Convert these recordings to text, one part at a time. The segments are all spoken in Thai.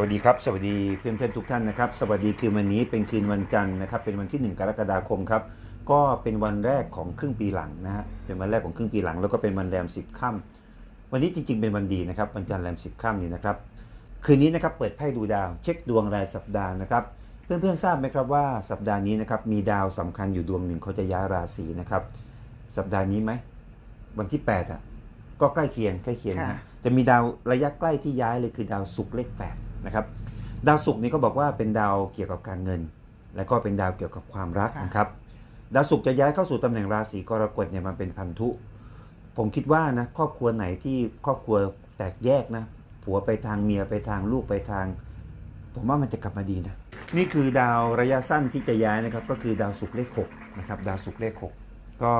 วัสดีครับ สวัสดีเพื่อนๆทุกท่านนะครับ สวัสดีคืนวันนี้เป็นคืนวันจันทร์นะครับ เป็นวันที่ 1 กรกฎาคมครับ ก็เป็นวันแรกของครึ่งปีหลังนะฮะ เป็นวันแรกของครึ่งปีหลัง แล้วก็เป็นวันแรม 10ค่ำวันนี้จริงๆ เป็นวันดีนะครับ วันจันทร์แรม 10ค่ำนี่นะครับ คืนนี้นะครับ เปิดไพ่ดูดาว เช็คดวงรายสัปดาห์นะครับ เพื่อนๆทราบไหมครับว่าสัปดาห์นี้นะครับ มีดาวสำคัญอยู่ดวงหนึ่งเขาจะย้ายราศีนะครับ สัปดาห์นี้ไหม วันที่8อะ ก็ใกล้เคียง ใกล้เคียงนะฮะค่ะจะมีดาวระยะใกล้ที่ย้ายเลยคือดาวศุกร์เลข8 นะครับดาวศุกร์นี้ก็บอกว่าเป็นดาวเกี่ยวกับการเงิน และก็เป็นดาวเกี่ยวกับความรักค่ะนะครับดาวศุกร์จะย้ายเข้าสู่ตำแหน่งราศีกรกฎเนี่ยมันเป็นพันธุ ผมคิดว่านะครอบครัวไหนที่ครอบครัวแตกแยกนะผัวไปทางเมียไปทางลูกไปทาง ผมว่ามันจะกลับมาดีนะนี่คือดาวระยะสั้นที่จะย้ายนะครับ ก็คือดาวศุกร์เลข6นะครับดาวศุกร์เลข 6 ก็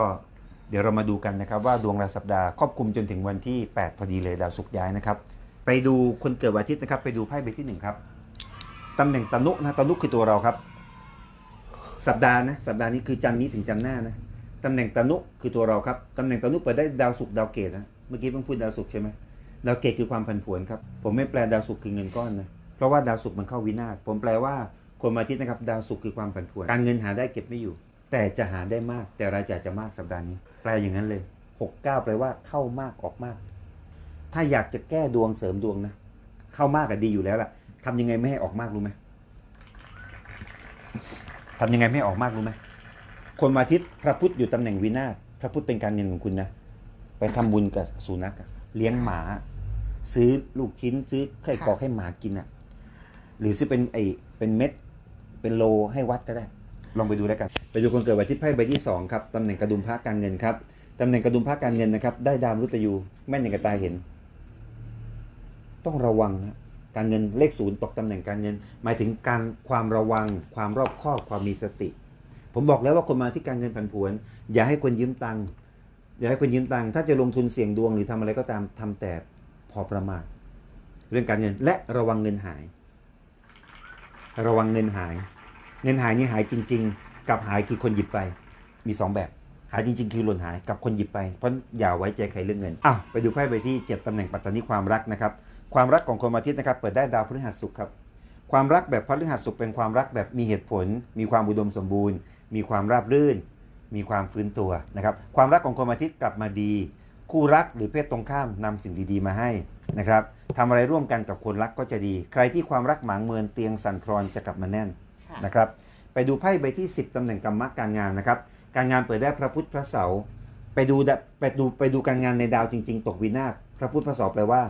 เดี๋ยวเรามาดูกันนะครับว่าดวงรายสัปดาห์ครอบคลุมจนถึงวันที่ 8 พอดีเลยดาวศุกร์ย้ายนะครับ ไปดูคนเกิดวันอาทิตย์นะครับ ไปดูไพ่ใบที่หนึ่งครับตำแหน่งตนุนะตนุคือตัวเราครับ สัปดาห์นะสัปดาห์นี้คือจันนี้ถึงจันหน้านะตำแหน่งตนุคือตัวเราครับตำแหน่งตนุเปิดได้ดาวศุกร์ดาวเกตนะเมื่อกี้เพิ่งพูดดาวศุกร์ใช่ไหมดาวเกตคือความผันผวนครับผมไม่แปลดาวศุกร์คือเงินก้อนนะเพราะว่าดาวศุกร์มันเข้าวินาศผมแปลว่าคนวันอาทิตย์นะครับดาวศุกร์คือความผันผวนการเงินหาได้เก็บไม่อยู่ แต่จะหาได้มากแต่รายจ่ายจะมากสัปดาห์นี้ แปลอย่างนั้นเลยหกเก้าแปลว่าเข้ามากออกมาก ถ้าอยากจะแก้ดวงเสริมดวงนะ เข้ามากก็ดีอยู่แล้วล่ะทำยังไงไม่ให้ออกมากรู้ไหมทำยังไงไม่ออกมากรู้ไหมคนวันอาทิตย์พระพุธอยู่ตำแหน่งวินาศพระพุธเป็นการเงินของคุณนะ ไปทำบุญกับสุนัขเลี้ยงหมา ซื้อลูกชิ้น ซื้อไข่กรอกให้หมากินอะ หรือซื้อเป็นไอเป็นเม็ด เป็นโลให้วัดก็ได้ ลองไปดูแล้วกันไปดูคนเกิดวันที่ไพ่ใบที่สองครับตำแหน่งกระดุมพระการเงินครับตำแหน่งกระดุมพระการเงินนะครับ ได้ดาวมฤตยูแม่นอย่างกับตาเห็น ต้องระวังการเงินเลขศูนย์ตกตำแหน่งการเงิน หมายถึงการความระวัง ความรอบคอบความมีสติ ผมบอกแล้วว่าคนมาที่การเงินผันผวน อย่าให้คนยืมตังค์อย่าให้คนยืมตังค์ถ้าจะลงทุนเสี่ยงดวงหรือทำอะไรก็ตามทำแต่พอประมาทเรื่องการเงินและระวังเงินหาย ระวังเงินหาย เงินหายนี่หายจริง ๆ กับหายคือคนหยิบไป มีสองแบบ หายจริง ๆ คือหล่นหายกับคนหยิบไปเพราะอย่าไว้ใจใครเรื่องเงินอ้าวไปดูไพ่ใบที่เจ็ดตำแหน่งปัตตานีความรักนะครับ ความรักของคนวันอาทิตย์นะครับเปิดได้ดาวพฤหัสศุกร์ครับความรักแบบพฤหัสศุกร์เป็นความรักแบบมีเหตุผล มีความอุดมสมบูรณ์ มีความราบรื่น มีความฟื้นตัวนะครับความรักของคนวันอาทิตย์กลับมาดี คู่รักหรือเพศตรงข้ามนำสิ่งดีๆมาให้นะครับทำอะไรร่วมกันกับคนรักก็จะดี ใครที่ความรักหมางเมินเตียงสั่นคลอนจะกลับมาแน่นค่ะนะครับไปดูไพ่ใบที่ 10ตำแหน่งกรรมะการงานนะครับการงานเปิดได้พระพุธพระเสาร์ไปดูดะไปดูไปดูการงานในดาวจริง ๆ ตกวินาศพระพุธพระเสาร์แปลว่า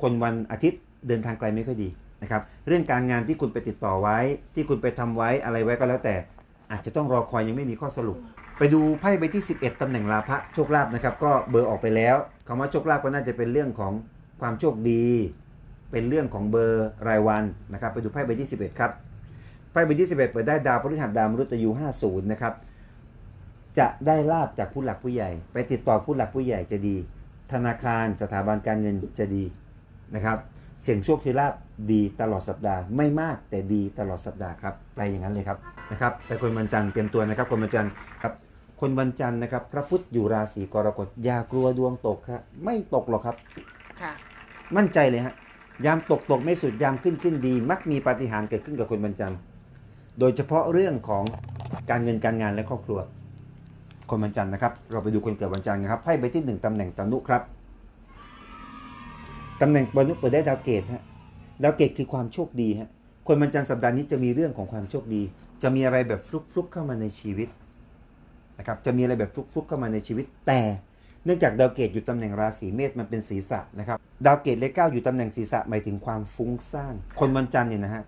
คนวันอาทิตย์เดินทางไกลไม่ค่อยดีนะครับ เรื่องการงานที่คุณไปติดต่อไว้ ที่คุณไปทำไว้อะไรไว้ก็แล้วแต่ อาจจะต้องรอคอยยังไม่มีข้อสรุป ไปดูไพ่ใบที่ 11ตำแหน่งลาภะโชคลาภนะครับ ก็เบอร์ออกไปแล้วคำว่าโชคลาภก็น่าจะเป็นเรื่องของความโชคดี เป็นเรื่องของเบอร์รายวันนะครับ ไปดูไพ่ใบที่ 11 ครับไพ่ใบที่ 11 เปิดได้ดาวพฤหัสดาวมฤตยู 50 นะครับจะได้ลาบจากผู้หลักผู้ใหญ่ ไปติดต่อผู้หลักผู้ใหญ่จะดี ธนาคารสถาบันการเงินจะดี นะครับเสี่ยงโชคที่ลาบดีตลอดสัปดาห์ไม่มากแต่ดีตลอดสัปดาห์ครับไปอย่างนั้นเลยครับนะครับไปคนวันจันทร์เตรียมตัวนะครับคนวันจันทร์ครับคนวันจันทร์นะครับ พระพุธอยู่ราศีกรกฎอย่ากลัวดวงตกครับไม่ตกหรอกครับค่ะมั่นใจเลยฮะยามตกตกไม่สุดยามขึ้นขึ้นดี มักมีปาฏิหาริย์เกิดขึ้นกับคนบรรจันทร์โดยเฉพาะเรื่องของการเงินการงานและครอบครัว คนบรรจันทร์นะครับ เราไปดูคนเกิดวันจันทร์นะครับไพ่ใบที่หนึ่งตำแหน่งตนุครับ ตำแหน่งตนุเปิดได้ดาวเกตฮะดาวเกตคือความโชคดีฮะคนบรรจันทร์สัปดาห์นี้จะมีเรื่องของความโชคดี จะมีอะไรแบบฟลุกฟลุกๆเข้ามาในชีวิตนะครับจะมีอะไรแบบฟลุกฟลุกๆเข้ามาในชีวิต แต่เนื่องจากดาวเกตอยู่ตำแหน่งราศีเมษมันเป็นศีรษะนะครับดาวเกตเลขเก้าอยู่ตำแหน่งศีรษะหมายถึงความฟุ้งซ่านคนวันจันทร์เนี่ยนะฮะ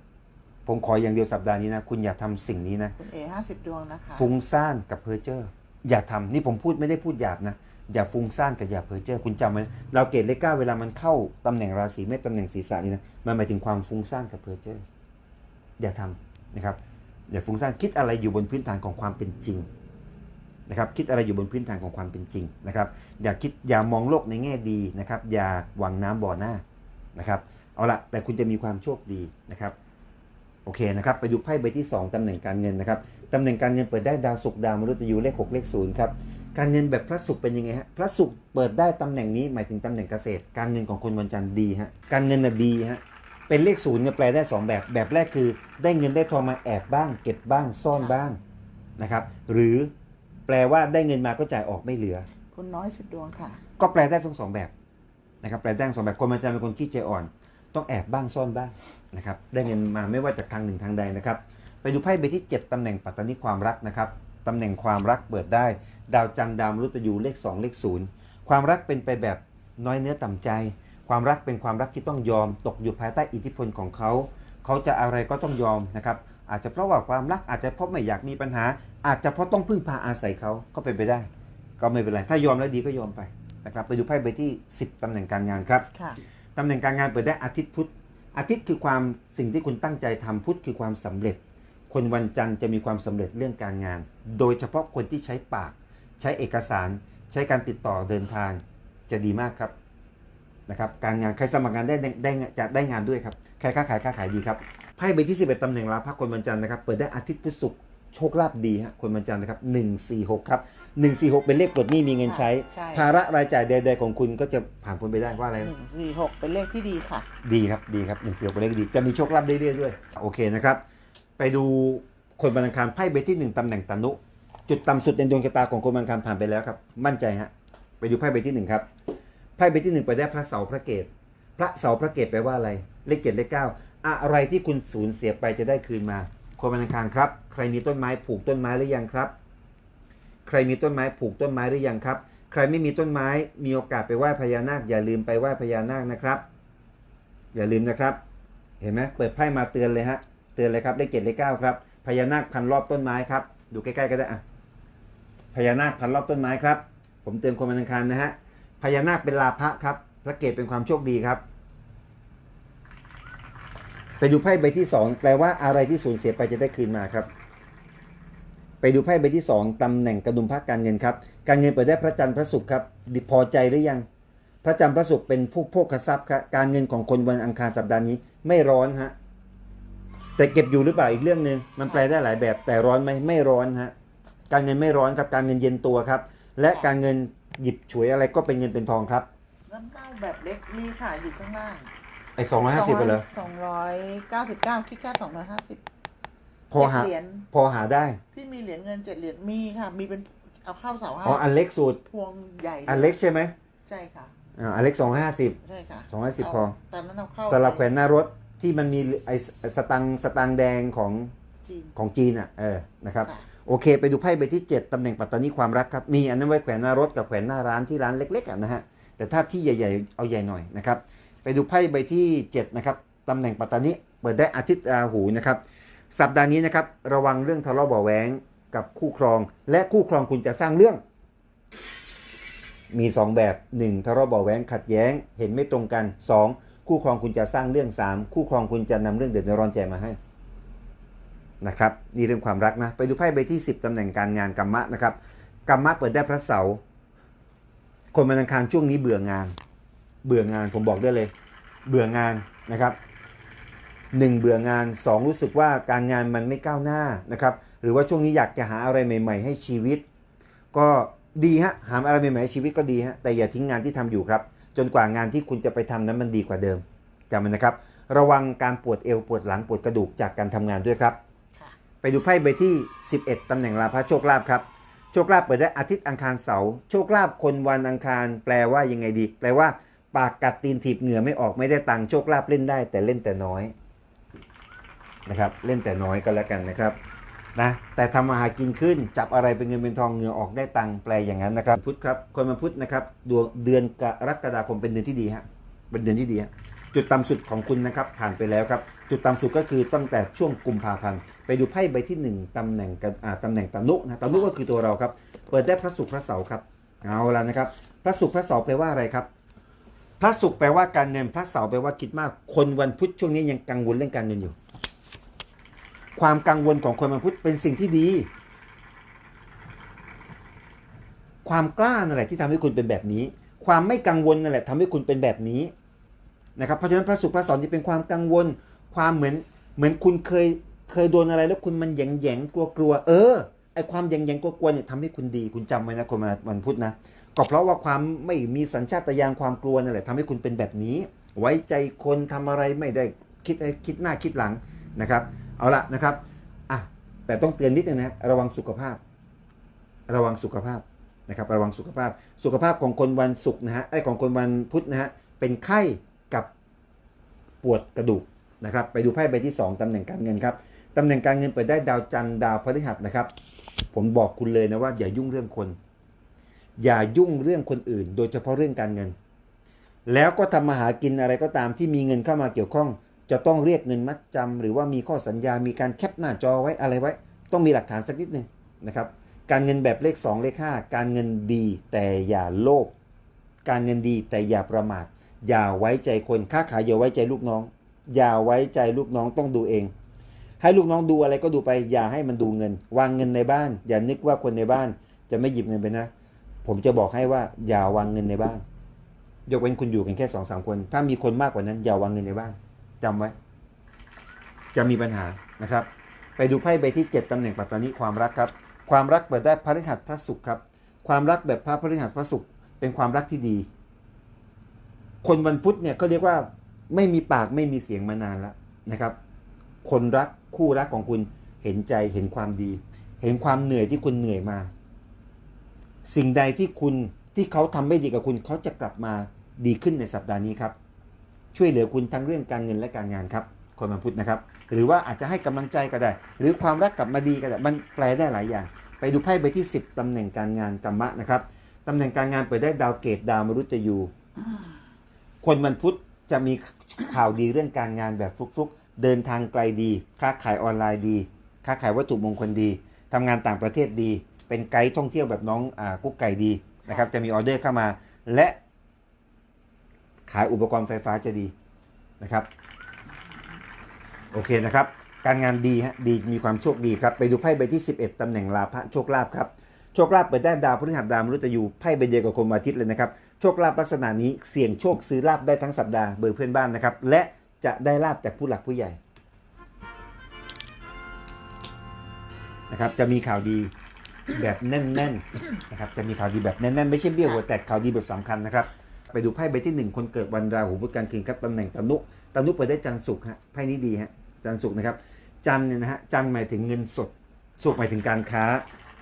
ผมขออย่างเดียวสัปดาห์นี้นะคุณอย่าทำสิ่งนี้นะคุณเอห้าสิบดวงนะคะฟุ้งซ่านกับเพอร์เจอร์อย่าทำนี่ผมพูดไม่ได้พูดหยาบนะ อย่าฟุ้งซ่านกับอย่าเพอร์เจอร์คุณจำไว้ดาเกตเลขเก้าเวลามันเข้าตำแหน่งราศีเมษตำแหน่งศีรษะนี่นะมันหมายถึงความฟุ้งซ่านกับเพอร์เจอร์อย่าทำนะครับอย่าฟุ้งซ่านคิดอะไรอยู่บนพื้นฐานของความเป็นจริงนะครับคิดอะไรอยู่บนพื้นฐานของความเป็นจริงนะครับ อย่าคิดอย่ามองโลกในแง่ดีนะครับ อย่าหวังน้ำบ่อหน้านะครับเอาละแต่คุณจะมีความโชคดีนะครับโอเคนะครับไปดูไพ่ใบที่ 2ตำแหน่งการเงินนะครับตำแหน่งการเงินเปิดได้ดาวศุกร์ดาวมฤตยูเลข 6 เลข0ครับ การเงินแบบพระศุกร์เป็นยังไงฮะพระศุกร์เปิดได้ตำแหน่งนี้หมายถึงตำแหน่งเกษตร การเงินของคนวันจันทร์ดีฮะการเงินน่ะดีฮะเป็นเลขศูนย์เนี่ยแปลได้สองแบบแบบแรกคือ ได้เงินได้ทองมาแอบบ้าง เก็บบ้างซ่อนบ้างนะครับ หรือแปลว่าได้เงินมาก็จ่ายออกไม่เหลือ คุณน้อยสิบดวงค่ะ ก็แปลได้ทั้งสองแบบนะครับแปลได้ทั้งสองแบบคนมันจะเป็นคนขี้ใจอ่อน ต้องแอบบ้างซ่อนบ้างนะครับได้เงินมาไม่ว่าจากทางหนึ่งทางใดนะครับ ไปดูไพ่ใบที่ 7ตำแหน่งปัตตานีความรักนะครับตำแหน่งความรักเปิดได้ ดาวจันทร์ดาวมฤตยูเลข 2 เลข 0 ความรักเป็นไปแบบน้อยเนื้อต่ำใจ ความรักเป็นความรักที่ต้องยอม ตกอยู่ภายใต้อิทธิพลของเขา เขาจะอะไรก็ต้องยอมนะครับ อาจจะเพราะว่าความรักอาจจะเพราะไม่อยากมีปัญหา อาจจะเพราะต้องพึ่งพาอาศัยเขาก็เป็นไปได้ ก็ไม่เป็นไร ถ้ายอมแล้วดีก็ยอมไปนะครับไปดูไพ่ใบที่ 10 ตำแหน่งการงานครับค่ะตำแหน่งการงานเปิดได้อาทิตย์พุธอาทิตย์คือความสิ่งที่คุณตั้งใจทำพุธคือความสำเร็จ คนวันจันทร์จะมีความสำเร็จเรื่องการงาน โดยเฉพาะคนที่ใช้ปาก ใช้เอกสารใช้การติดต่อเดินทางจะดีมากครับนะครับการงานใครสมัครงานได้ได้ได้จะได้งานด้วยครับใครค้าขายค้าขายดีครับไพ่ใบที่ 11ตำแหน่งลาภคนวันจันทร์นะครับเปิดได้อาทิตย์พุธศุกร์โชคลาภดีฮะคนวันจันทร์นะครับ146ครับ146 เป็นเลขปลดหนี้มีเงินใช้ ใช่ ภาระรายจ่ายใดๆของคุณก็จะผ่านพ้นไปได้ว่าอะไรหนึ่งสี่หกเป็นเลขที่ดีค่ะ ดีครับดีครับหนึ่งเสียวเป็นเลขดีจะมีโชคลาภเรื่อยๆด้วย โอเคนะครับ ไปดูคนบันอังคารไพ่ใบที่หนึ่งตำแหน่งตนุ จุดต่ำสุดในดวงชะตาของคนบังคารผ่านไปแล้วครับ มั่นใจฮะไปดูไพ่ใบที่หนึ่งครับไพ่ใบที่หนึ่งไปได้พระเสาพระเกตพระเสาพระเกตแปลว่าอะไรเลขเจ็ดเลขเก้าอะไรที่คุณสูญเสียไปจะได้คืนมา คนบังคารครับ ใครมีต้นไม้ผูกต้นไม้หรือยังครับ ใครมีต้นไม้ผูกต้นไม้หรือยังครับ ใครไม่มีต้นไม้มีโอกาสไปไหว้พญานาค อย่าลืมไปไหว้พญานาคนะครับ อย่าลืมนะครับ เห็นไหมเปิดไพ่มาเตือนเลยฮะเตือนเลยครับเลขเจ็ดเลขเก้าครับพญานาคพันรอบต้นไม้ครับ ดูใกล้ๆก็ได้อะ พญานาคพันรอบต้นไม้ครับ ผมเตือนคนวันอังคารนะฮะพญานาคเป็นลาภะครับพระเกตเป็นความโชคดีครับไปดูไพ่ใบที่สองแปลว่าอะไรที่สูญเสียไปจะได้คืนมาครับ ไปดูไพ่ใบที่สองตำแหน่งกระดุมพระการเงินครับ การเงินเปิดได้พระจันทร์พระศุกร์ครับดิพอใจหรือยัง พระจันทร์พระศุกร์เป็นผู้โภคทรัพย์ครับการเงินของคนวันอังคารสัปดาห์นี้ไม่ร้อนฮะแต่เก็บอยู่หรือเปล่าอีกเรื่องหนึ่งมันแปลได้หลายแบบแต่ร้อนไหมไม่ร้อนฮะ การเงินไม่ร้อนครับ การเงินเย็นตัวครับ และการเงินหยิบฉวยอะไรก็เป็นเงินเป็นทองครับน้ำเต้าแบบเล็กมีค่ะ อยู่ข้างล่างไอ้สองร้อยห้าสิบไปเลยสองร้อยเก้าสิบเก้าคิดแค่สองร้อยห้าสิบพอหาเหรียญพอหาได้ ที่มีเหรียญเงินเจ็ดเหรียญมีค่ะ มีเป็นเอาเข้าเสาห้าอ๋ออันเล็กสุดพวงใหญ่อันเล็กใช่ไหมใช่ค่ะอ่าอันเล็กสองห้าสิบใช่ค่ะสองร้อยสิบพอตอนนั้นเอาเข้าสลับแขวนหน้ารถที่มันมีไอ้สตังค์สตังค์แดงของจีนของจีนอะเออนะครับค่ะ โอเค ไปดูไพ่ใบที่ 7ตำแหน่งปัตตานีความรักครับ มีอันนั้นไว้แขวนหน้ารถกับแขวนหน้าร้านที่ร้านเล็กๆนะฮะ แต่ถ้าที่ใหญ่ๆ เอาใหญ่หน่อยนะครับ ไปดูไพ่ใบที่ 7 นะครับ ตำแหน่งปัตตานีเปิดได้อาทิตย์ราหูนะครับ สัปดาห์นี้นะครับ ระวังเรื่องทะเลาะเบาะแว้งกับคู่ครอง และคู่ครองคุณจะสร้างเรื่อง มี 2 แบบ 1. ทะเลาะเบาะแว้งขัดแย้ง เห็นไม่ตรงกัน 2. คู่ครองคุณจะสร้างเรื่อง 3. คู่ครองคุณจะนำเรื่องเดือดร้อนใจมาให้ นะครับนี่เรื่องความรักนะไปดูไพ่ใบที่ 10ตำแหน่งการงานกรรมะนะครับกรรมะเปิดได้พระเสาร์คนวันอังคารช่วงนี้เบื่องาน เบื่องานผมบอกได้เลย เบื่องานนะครับหนึ่งเบื่องานสองรู้สึกว่าการงานมันไม่ก้าวหน้านะครับหรือว่าช่วงนี้อยากจะหาอะไรใหม่ ๆ ให้ชีวิต ก็ดีฮะหาอะไรใหม่ๆให้ชีวิตก็ดีฮะแต่อย่าทิ้งงานที่ทำอยู่ครับ จนกว่างานที่คุณจะไปทำนั้นมันดีกว่าเดิมจำไว้นะครับ ระวังการปวดเอวปวดหลังปวดกระดูกจากการทำงานด้วยครับ ไปดูไพ่ใบที่ 11 ตำแหน่งลาภโชคลาภครับโชคลาภเปิดได้อาทิตย์อังคารเสาร์โชคลาภคนวันอังคารแปลว่ายังไงดี แปลว่า ปากกัดตีนถีบเหงื่อไม่ออกไม่ได้ตังค์โชคลาภเล่นได้ แต่เล่นแต่น้อยนะครับเล่นแต่น้อยก็แล้วกันนะครับนะแต่ทำมาหากินขึ้นจับอะไรเป็นเงินเป็นทองเหงื่อออกได้ตังค์แปลอย่างนั้นนะครับพุธครับคนมาพุธนะครับดวงเดือนกรกฎาคมเป็นเดือนที่ดีฮะเป็นเดือนที่ดีฮะ จุดต่ำสุดของคุณนะครับผ่านไปแล้วครับจุดต่ำสุดก็คือตั้งแต่ช่วงกุมภาพันธ์ไปดูไพ่ใบที่ 1ตำแหน่งกันอ่าตำแหน่งตานุนะตานุก็คือตัวเราครับ เปิดได้พระศุกร์พระเสาร์ครับเอาละนะครับ พระศุกร์พระเสาร์แปลว่าอะไรครับ พระศุกร์แปลว่าการเงินพระเสาร์แปลว่าคิดมาก คนวันพุธช่วงนี้ยังกังวลเรื่องการเงินอยู่ ความกังวลของคนวันพุธเป็นสิ่งที่ดี ความกล้านั่นแหละที่ทำให้คุณเป็นแบบนี้ ความไม่กังวลนั่นแหละทำให้คุณเป็นแบบนี้ นะครับเพราะฉะนั้นพระสุขพระสอนจะเป็นความกังวล ความเหมือนเหมือนคุณเคยเคยโดนอะไรแล้วคุณมันแยงแยงกลัวกลัวเออไอความแยงแยงกลัวกลัวเนี่ยทำให้คุณดีคุณจำไว้นะคนมาวันพุธนะก็เพราะว่าความไม่มีสัญชาตญาณความกลัวนั่นแหละทำให้คุณเป็นแบบนี้ ไว้ใจคนทำอะไรไม่ได้คิดคิดหน้าคิดหลังนะครับเอาละนะครับอะแต่ต้องเตือนนิดนึงนะระวังสุขภาพ ระวังสุขภาพนะครับระวังสุขภาพ สุขภาพของคนวันศุกร์นะฮะไอของคนวันพุธนะฮะเป็นไข้ ปวดกระดูกนะครับไปดูไพ่ใบที่ 2ตำแหน่งการเงินครับตำแหน่งการเงินเปิดได้ดาวจันทร์ดาวพฤหัสนะครับ ผมบอกคุณเลยนะว่า อย่ายุ่งเรื่องคน อย่ายุ่งเรื่องคนอื่น โดยเฉพาะเรื่องการเงิน แล้วก็ทำมาหากินอะไรก็ตามที่มีเงินเข้ามาเกี่ยวข้อง จะต้องเรียกเงินมัดจำหรือว่ามีข้อสัญญา มีการแคปหน้าจอไว้อะไรไว้ ต้องมีหลักฐานสักนิดหนึ่งนะครับ การเงินแบบเลข 2 เลข 5 การเงินดีแต่อย่าโลภการเงินดีแต่อย่าประมาท อย่าไว้ใจคนค้าขายอย่าไว้ใจลูกน้อง อย่าไว้ใจลูกน้องต้องดูเอง ให้ลูกน้องดูอะไรก็ดูไป อย่าให้มันดูเงิน วางเงินในบ้าน อย่านึกว่าคนในบ้าน จะไม่หยิบเงินไปนะ ผมจะบอกให้ว่าอย่าวางเงินในบ้าน ยกเว้นคุณอยู่กันแค่สองสามคน ถ้ามีคนมากกว่านั้น อย่าวางเงินในบ้านจำไว้ จะมีปัญหานะครับ ไปดูไพ่ใบที่ 7ตำแหน่งปัตตานีความรักครับ ความรักเปิดได้พระฤหัสพระศุกร์ครับ ความรักแบบพระพฤหัสพระศุกร์เป็นความรักที่ดี คนวันพุธเนี่ยก็เรียกว่าไม่มีปากไม่มีเสียงมานานแล้วนะครับ คนรักคู่รักของคุณเห็นใจเห็นความดี เห็นความเหนื่อยที่คุณเหนื่อยมา สิ่งใดที่คุณที่เขาทำไม่ดีกับคุณเขาจะกลับมาดีขึ้นในสัปดาห์นี้ครับ ช่วยเหลือคุณทั้งเรื่องการเงินและการงานครับ คนวันพุธนะครับ หรือว่าอาจจะให้กำลังใจก็ได้ หรือความรักกลับมาดีก็ได้มันแปลได้หลายอย่าง ไปดูไพ่ใบที่ 10ตำแหน่งการงานกรรมะนะครับตำแหน่งการงานเปิดได้ดาวเกตดาวมรุตยู คนวันพุธจะมีข่าวดีเรื่องการงานแบบฟุกๆ เดินทางไกลดี ค้าขายออนไลน์ดี ค้าขายวัตถุมงคลดีทำงานต่างประเทศดี เป็นไกด์ท่องเที่ยวแบบน้องอกุ๊กไก่ดีนะครับ จะมีออเดอร์เข้ามา และขายอุปกรณ์ไฟฟ้าจะดีนะครับ โอเคนะครับ การงานดีฮะดีมีความโชคดีครับ ไปดูไพ่ใบที่ 11ตำแหน่งลาภะโชคลาภครับ โชคลาภเปิดได้ดาวพฤหัสดาวมฤตยูไพ่ใบเดียวกับคนวันอาทิตย์เลยนะครับ โชคลาภลักษณะนี้เสี่ยงโชคซื้อลาภได้ทั้งสัปดาห์เบอร์เพื่อนบ้านนะครับ และจะได้ลาภจากผู้หลักผู้ใหญ่นะครับจะมีข่าวดีแบบแน่นๆนะครับจะมีข่าวดีแบบแน่นๆ ไม่ใช่เบี้ยวหัวแตกข่าวดีแบบสำคัญนะครับ ไปดูไพ่ใบที่หนึ่งคนเกิดวันราหูพุธการคืนครับตำแหน่งตนุตนุเปิดได้จันทร์ศุกร์ฮะไพ่นี้ดีฮะจันทร์ศุกร์นะครับ จันทร์เนี่ยนะฮะจันทร์หมายถึงเงินสดศุกร์หมายถึงการค้า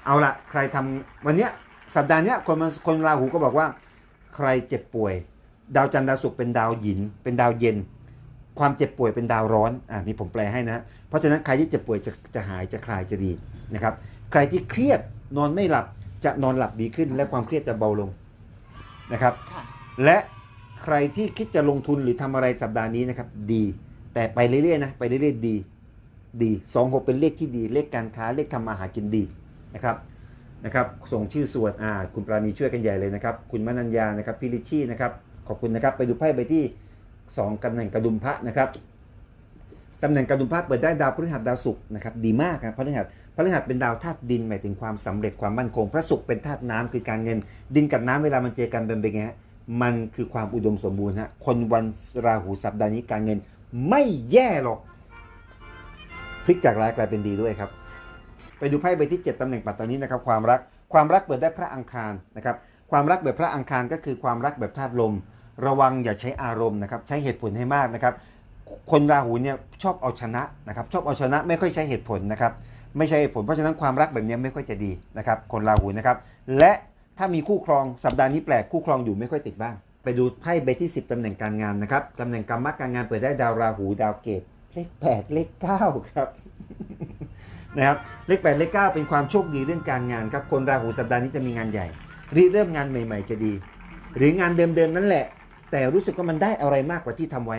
เอาละใครทำวันเนี้ยสัปดาห์เนี้ยคนคนราหูก็บอกว่า ใครเจ็บป่วย ดาวจันทร์ดาวศุกร์เป็นดาวหยิน เป็นดาวเย็น ความเจ็บป่วยเป็นดาวร้อนอ่านี่ผมแปลให้นะ เพราะฉะนั้นใครที่เจ็บป่วยจะจะหายจะคลายจะดีนะครับ ใครที่เครียดนอนไม่หลับจะนอนหลับดีขึ้น และความเครียดจะเบาลงนะครับค่ะและใครที่คิดจะลงทุนหรือทำอะไรสัปดาห์นี้นะครับดี แต่ไปเรื่อยๆนะไปเรื่อยๆดีดีสองหกเป็นเลขที่ดี เลขการค้าเลขทำมาหากินดีนะครับ นะครับส่งชื่อสวดอ่าคุณปราณีช่วยกันใหญ่เลยนะครับ คุณมนัญญานะครับพี่ลิชี่นะครับขอบคุณนะครับไปดูไพ่ใบที่สองตำแหน่งกระดุมพระนะครับตำแหน่งกระดุมพระเปิดได้ดาวพฤหัสดาวศุกร์นะครับดีมากครับพฤหัสพฤหัสเป็นดาวธาตุดินหมายถึงความสำเร็จความมั่นคง พระศุกร์เป็นธาตุน้ำคือการเงิน ดินกับน้ำเวลามันเจอกันเป็นเป็นไงฮะมันคือความอุดมสมบูรณ์ฮะคนวันราหูสัปดาห์นี้การเงินไม่แย่หรอกพลิกจากร้ายกลายเป็นดีด้วยครับ ไปดูไพ่ใบที่ 7ตำแหน่งปัตตานีนะครับความรักความรักเปิดได้พระอังคารนะครับความรักแบบพระอังคารก็คือความรักแบบธาตุลม ระวังอย่าใช้อารมณ์นะครับใช้เหตุผลให้มากนะครับ คนราหูเนี่ยชอบเอาชนะนะครับชอบเอาชนะไม่ค่อยใช้เหตุผลนะครับไม่ใช่เหตุผลเพราะฉะนั้นความรักแบบนี้ไม่ค่อยจะดีนะครับคนราหูนะครับและถ้ามีคู่ครองสัปดาห์นี้แปลกคู่ครองอยู่ไม่ค่อยติดบ้าง ไปดูไพ่ใบที่ 10ตำแหน่งการงานนะครับตำแหน่งกรรมการงานเปิดได้ดาวราหูดาวเกตเลข8เลข9ครับ นะครับเลข8เลข9เป็นความโชคดีเรื่องการงานครับคนราหูสัปดาห์นี้จะมีงานใหญ่ริเริ่มงานใหม่ ๆ จะดี หรืองานเดิมๆนั่นแหละ แต่รู้สึกว่ามันได้อะไรมากกว่าที่ทำไว้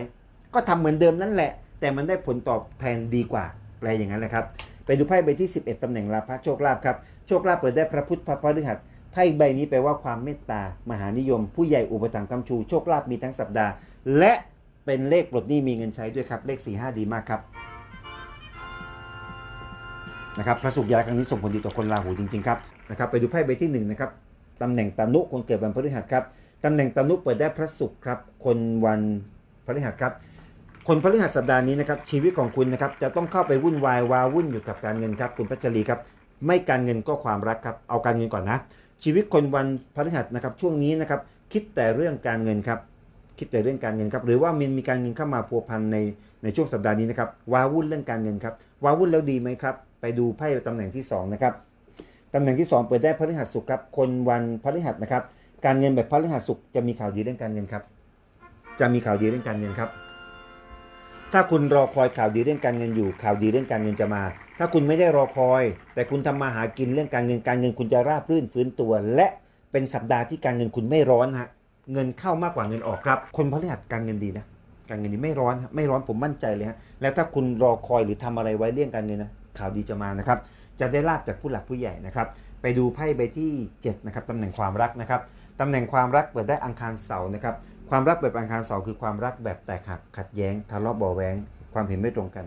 ก็ทำเหมือนเดิมนั่นแหละ แต่มันได้ผลตอบแทนดีกว่าแปลอย่างนั้นแหละครับไปดูไพ่ใบที่ 11ตำแหน่งลาภโชคลาภครับโชคลาภเปิดได้พระพุทธพระพฤหัสไพ่ใบนี้แปลว่าความเมตตามหานิยม ผู้ใหญ่อุปถัมภ์กำชูโชคลาภมีทั้งสัปดาห์ และเป็นเลขปลดหนี้มีเงินใช้ด้วยครับเลข4 5ดีมากครับ นะครับพระสุกย้ายครั้งนี้ส่งผลดีต่อคนราหูจริงๆครับนะครับไปดูไพ่ใบที่1นะครับตำแหน่งตานุคนเกิดวันพฤหัสครับตำแหน่งตานุเปิดได้พระศุกร์ครับ คนวันพฤหัสครับ คนพฤหัสสัปดาห์นี้นะครับชีวิตของคุณนะครับจะต้องเข้าไปวุ่นวายวาวุ่นอยู่กับการเงินครับคุณพัชรีครับไม่การเงินก็ความรักครับเอาการเงินก่อนนะ ชีวิตคนวันพฤหัสนะครับช่วงนี้นะครับคิดแต่เรื่องการเงินครับคิดแต่เรื่องการเงินครับหรือว่ามันมีการเงินเข้ามาพัวพันในในช่วงสัปดาห์นี้นะครับวาวุ่นเรื่องการเงินครับวาวุ่นแล้วดีไหมครับ ไปดูไพ่ตำแหน่งที่สองนะครับตำแหน่งที่สองเปิดได้พฤหัสศุกร์ครับ คนวันพฤหัสนะครับ การเงินแบบพฤหัสศุกร์จะมีข่าวดีเรื่องการเงินครับ จะมีข่าวดีเรื่องการเงินครับ ถ้าคุณรอคอยข่าวดีเรื่องการเงินอยู่ ข่าวดีเรื่องการเงินจะมา ถ้าคุณไม่ได้รอคอย แต่คุณทำมาหากินเรื่องการเงินการเงินคุณจะราบรื่นฟื้นตัว และเป็นสัปดาห์ที่การเงินคุณไม่ร้อนฮะ เงินเข้ามากกว่าเงินออกครับ คนพฤหัสการเงินดีนะการเงินดีไม่ร้อนไม่ร้อนผมมั่นใจเลยฮะแล้วถ้าคุณรอคอยหรือทำอะไรไว้เรื่องการเงินนะ ข่าวดีจะมานะครับ จะได้ลาบจากผู้หลักผู้ใหญ่นะครับ ไปดูไพ่ใบที่7นะครับตำแหน่งความรักนะครับตำแหน่งความรักเปิดได้อังคารเสาร์นะครับ ความรักแบบอังคารเสาร์คือความรักแบบแตกหักขัดแย้งทะเลาะเบาะแวงความเห็นไม่ตรงกัน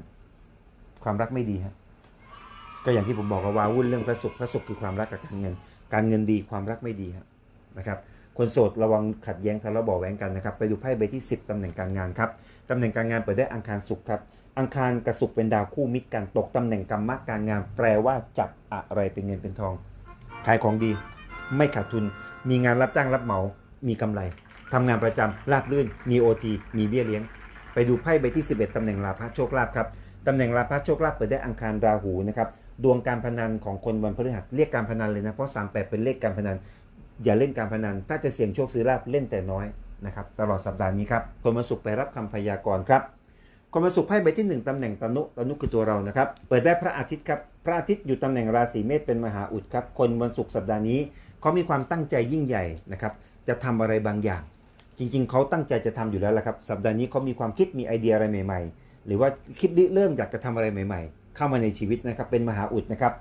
ความรักไม่ดีฮะก็อย่างที่ผมบอกว่าวาวุ่นเรื่องพระศุกร์พระศุกร์คือความรักกับการเงิน การเงินดีความรักไม่ดีฮะนะครับ คนโสดระวังขัดแย้งทะเลาะเบาะแวงกันนะครับ ไปดูไพ่ใบที่ 10ตำแหน่งการงานครับตำแหน่งการงานเปิดได้อังคารศุกร์ครับ อังคารกับศุกร์เป็นดาวคู่มิตรกันตกตำแหน่งกรรมะการงานแปลว่าจับอะไรเป็นเงินเป็นทอง ขายของดี ไม่ขาดทุน มีงานรับจ้างรับเหมา มีกำไรทำงานประจำราบรื่น มีโอทีมีเบี้ยเลี้ยง ไปดูไพ่ใบที่ 11ตำแหน่งลาภะโชคลาภครับตำแหน่งลาภะโชคลาภเปิดได้อังคารราหูนะครับดวงการพนันของคนวันพฤหัสเรียกการพนันเลยนะเพราะ 38 เป็นเลขการพนัน อย่าเล่นการพนัน ถ้าจะเสี่ยงโชคซื้อลาบเล่นแต่น้อยนะครับตลอดสัปดาห์นี้ครับคนมาสุขไปรับคำพยากรณ์ครับ คนมาสุขไพ่ใบที่ 1ตำแหน่งตนุตนุคือตัวเรานะครับ เปิดได้พระอาทิตย์ครับ พระอาทิตย์อยู่ตำแหน่งราศีเมษเป็นมหาอุดครับ คนวันศุกร์สัปดาห์นี้เขามีความตั้งใจยิ่งใหญ่นะครับ จะทำอะไรบางอย่าง จริง ๆ เขาตั้งใจจะทำอยู่แล้วละครับ สัปดาห์นี้เขามีความคิดมีไอเดียอะไรใหม่ ๆ หรือว่าคิดเริ่มอยากจะทำอะไรใหม่ ๆ เข้ามาในชีวิตนะครับ เป็นมหาอุดนะครับ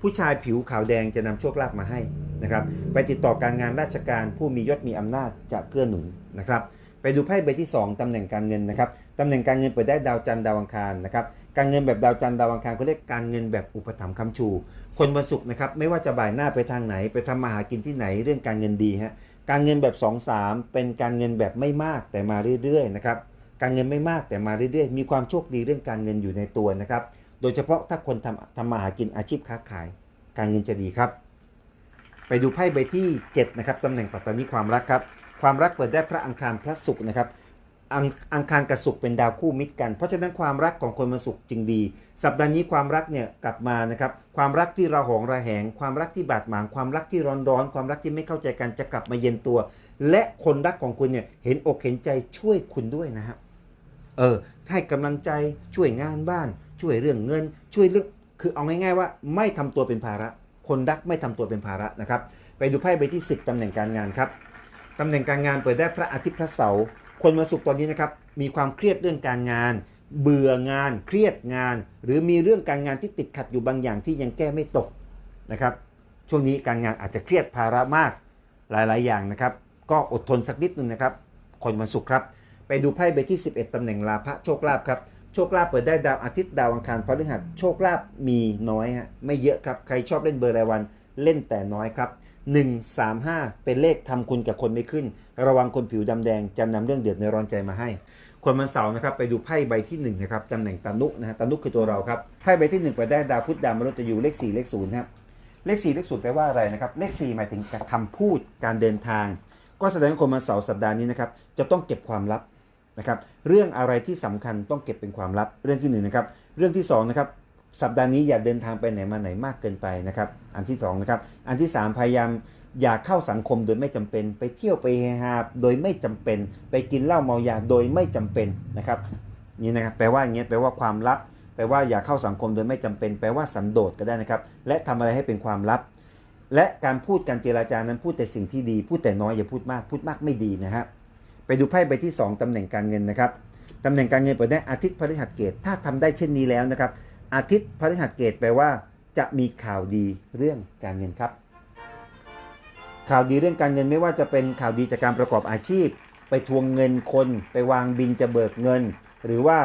ผู้ชายผิวขาวแดงจะนำโชคลาภมาให้นะครับ ไปติดต่อการงานราชการผู้มียศมีอำนาจจะเกื้อหนุนนะครับ ไปดูไพ่ใบที่ 2ตำแหน่งการเงินนะครับตำแหน่งการเงินเปิดได้ดาวจันทร์ดาวอังคารนะครับการเงินแบบดาวจันทร์ดาวอังคารเขาเรียกการเงินแบบอุปถัมภ์คำชู คนวันศุกร์นะครับไม่ว่าจะบ่ายหน้าไปทางไหน ไปทำมาหากินที่ไหนเรื่องการเงินดีฮะการเงินแบบ 2 3 เป็นการเงินแบบไม่มากแต่มาเรื่อยๆนะครับการเงินไม่มากแต่มาเรื่อยๆ มีความโชคดีเรื่องการเงินอยู่ในตัวนะครับ โดยเฉพาะถ้าคนทำทำมาหากินอาชีพค้าขาย การเงินจะดีครับ ไปดูไพ่ใบที่ 7 นะครับตำแหน่งปัตตานีความรักครับ ความรักเปิดได้พระอังคารพระศุกร์นะครับอังอังคารกับศุกร์เป็นดาวคู่มิตรกัน เพราะฉะนั้นความรักของคนวันศุกร์จึงดี สัปดาห์นี้ความรักเนี่ยกลับมานะครับ ความรักที่ระหองระแหง ความรักที่บาดหมาง ความรักที่ร้อนร้อน ความรักที่ไม่เข้าใจกันจะกลับมาเย็นตัว และคนรักของคุณเนี่ยเห็นอกเห็นใจช่วยคุณด้วยนะครับ เออ ให้กำลังใจช่วยงานบ้าน ช่วยเรื่องเงิน ช่วยเรื่องคือเอาง่าย ๆ ว่า ไม่ทำตัวเป็นภาระ คนรักไม่ทำตัวเป็นภาระนะครับ ไปดูไพ่ใบที่ 10ตำแหน่งการงานครับ ตำแหน่งการงานเปิดได้พระอาทิตย์พระเสาร์คนมาสุกตอนนี้นะครับมีความเครียดเรื่องการงาน เบื่องาน เครียดงาน หรือมีเรื่องการงานที่ติดขัดอยู่บางอย่างที่ยังแก้ไม่ตกนะครับ ช่วงนี้การงานอาจจะเครียดภาระมากหลายๆ อย่างนะครับ ก็อดทนสักนิดนึงนะครับ คนวันศุกร์ครับ ไปดูไพ่ใบที่ 11ตำแหน่งลาภะโชคลาภครับโชคลาภเปิดได้ดาวอาทิตย์ดาวอังคารพฤหัสโชคลาภมีน้อยฮะไม่เยอะครับใครชอบเล่นเบอร์รายวันเล่นแต่น้อยครับ 1 3 5 เป็นเลขทำคุณกับคนไม่ขึ้น ระวังคนผิวดำแดงจะนำเรื่องเดือดในร้อนใจมาให้ คนวันเสาร์นะครับไปดูไพ่ใบที่1นะครับตำแหน่งตานุนะฮะตานุคือตัวเราครับไพ่ใบที่1เปิดได้ดาวพุธดาวมนุษย์อยู่เลข 4 เลข0ครับเลข 4 เลข0แปลว่าอะไรนะครับเลข 4 หมายถึงการคำพูดการเดินทาง ก็แสดงว่าคนวันเสาร์สัปดาห์นี้นะครับจะต้องเก็บความลับนะครับเรื่องอะไรที่สำคัญต้องเก็บเป็นความลับเรื่องที่1นงนะครับเรื่องที่2นะครับ สัปดาห์นี้อย่าเดินทางไปไหนมาไหนมากเกินไปนะครับ อันที่2นะครับ อันที่ 3 พยายามอย่าเข้าสังคมโดยไม่จำเป็น ไปเที่ยวไปเฮฮาโดยไม่จำเป็น ไปกินเหล้าเมายาโดยไม่จำเป็นนะครับนี่นะครับแปลว่าอย่างเงี้ยแปลว่าความลับ แปลว่าอย่าเข้าสังคมโดยไม่จำเป็น แปลว่าสันโดษก็ได้นะครับ และทำอะไรให้เป็นความลับ และการพูดการเจราจานั้นพูดแต่สิ่งที่ดี พูดแต่น้อยอย่าพูดมากพูดมากไม่ดีนะครับไปดูไพ่ใบที่ 2ตำแหน่งการเงินนะครับตำแหน่งการเงินเปิดได้อาทิตย์พฤหัสเกตถ้าทำได้เช่นนี้แล้วนะครับ อาทิตย์พฤหัสเกตแปลว่า จะมีข่าวดีเรื่องการเงินครับ ข่าวดีเรื่องการเงินไม่ว่าจะเป็นข่าวดีจากการประกอบอาชีพ ไปทวงเงินคน ไปวางบินจะเบิกเงิน หรือว่า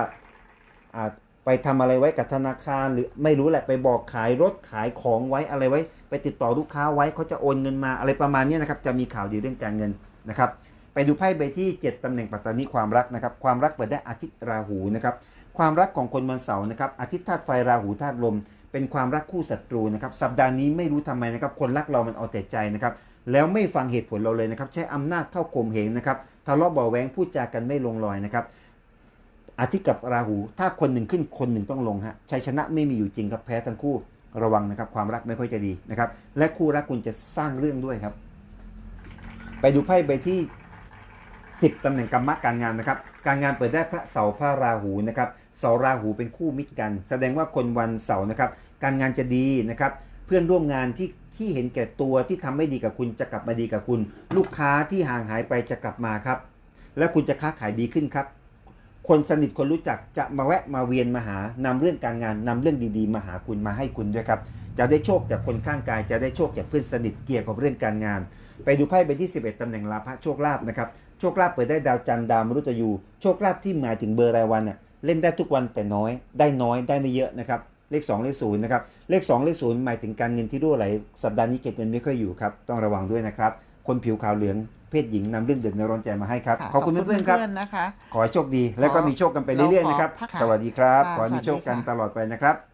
อ่าไปทำอะไรไว้กับธนาคารหรือไม่รู้แหละไปบอกขายรถขายของไว้อะไรไว้ ไปติดต่อลูกค้าไว้เขาจะโอนเงินมาอะไรประมาณนี้นะครับ จะมีข่าวดีเรื่องการเงินนะครับ ไปดูไพ่ใบที่ 7ตำแหน่งปัตตานีความรักนะครับความรักเปิดได้อาทิตย์ราหูนะครับความรักของคนวันเสาร์นะครับอาทิตย์ธาตุไฟราหูธาตุลม เป็นความรักคู่ศัตรูนะครับสัปดาห์นี้ไม่รู้ทำไมนะครับคนรักเรามันเอาแต่ใจนะครับแล้วไม่ฟังเหตุผลเราเลยนะครับใช้อำนาจเข้าข่มเหงนะครับทะเลาะเบาแวงพูดจากันไม่ลงรอยนะครับอาทิตย์กับราหู ถ้าคนหนึ่งขึ้นคนหนึ่งต้องลงฮะชัยชนะไม่มีอยู่จริงครับแพ้ทั้งคู่ระวังนะครับความรักไม่ค่อยจะดีนะครับและคู่รักคุณจะสร้างเรื่องด้วยครับ ไปดูไพ่ใบที่ 10 ตำแหน่งกรรมะการงานนะครับ การงานเปิดได้พระเสาร์พระราหูนะครับเสาราหูเป็นคู่มิตรกัน แสดงว่าคนวันเสาร์นะครับ การงานจะดีนะครับ เพื่อนร่วมงานที่ที่เห็นแก่ตัวที่ทำไม่ดีกับคุณจะกลับมาดีกับคุณ ลูกค้าที่ห่างหายไปจะกลับมาครับ และคุณจะค้าขายดีขึ้นครับ คนสนิทคนรู้จักจะมาแวะมาเวียนมาหานำเรื่องการงานนำเรื่องดีๆ มาหาคุณมาให้คุณด้วยครับ จะได้โชคจากคนข้างกาย จะได้โชคจากเพื่อนสนิทเกี่ยวกับเรื่องการงาน ไปดูไพ่ใบที่ 11ตำแหน่งลาภะโชคลาภนะครับ ชคลาภเปิดได้ดาวจันทร์ดาวมฤตยูโชคลาภที่หมายถึงเบอร์รายวันน่ะเล่นได้ทุกวันแต่น้อย ได้น้อยได้ไม่เยอะนะครับเลข 2 เลข0นะครับเลข 2 เลข0หมายถึงการเงินที่รั่วไหลสัปดาห์นี้เก็บเงินไม่ค่อยอยู่ครับต้องระวังด้วยนะครับ คนผิวขาวเหลืองเพศหญิงนำเรื่องเดือดในร้อนใจมาให้ครับค่ะขอบคุณเพื่อนๆครับเพื่อนๆนะคะขอให้โชคดี และก็มีโชคกันไปเรื่อยๆนะครับเราขอพักค่ะสวัสดีครับค่ะขอให้มีโชคกันสวัสดีค่ะตลอดไปนะครับ